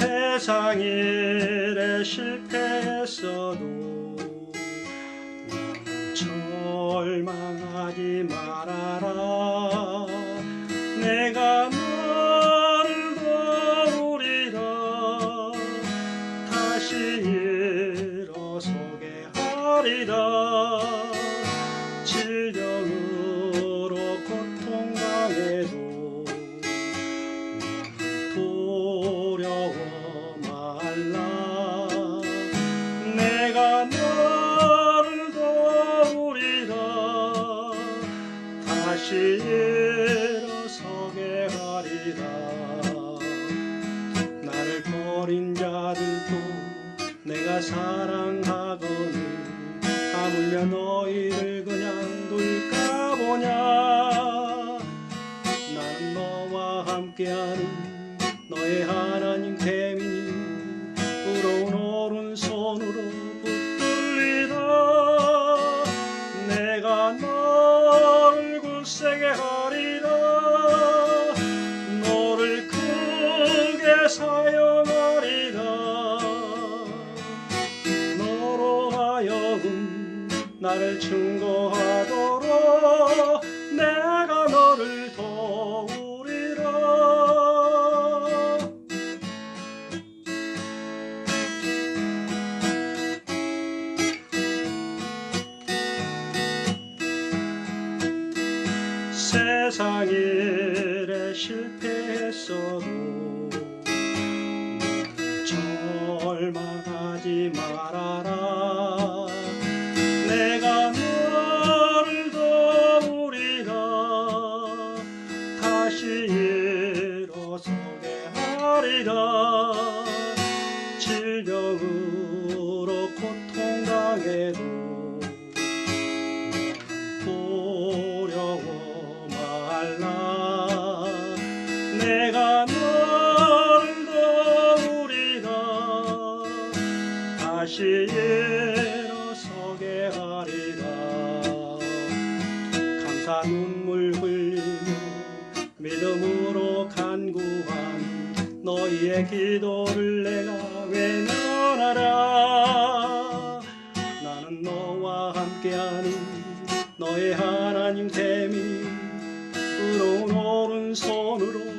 세상 일에 실패했어도 절망하지 말아라 내가 사랑하거늘 하물며 너희를 그냥 둘까 보냐? 나는 너와 함께하는 너의 하 나를 증거하도록 내가 너를 도우리라. 세상 일에 실패했어도 다시 일어서게 하리라. 감사 눈물 흘리며 믿음으로 간구한 너희의 기도를 내가 외면하라? 나는 너와 함께하는 너의 하나님 됨이 의로운 오른손으로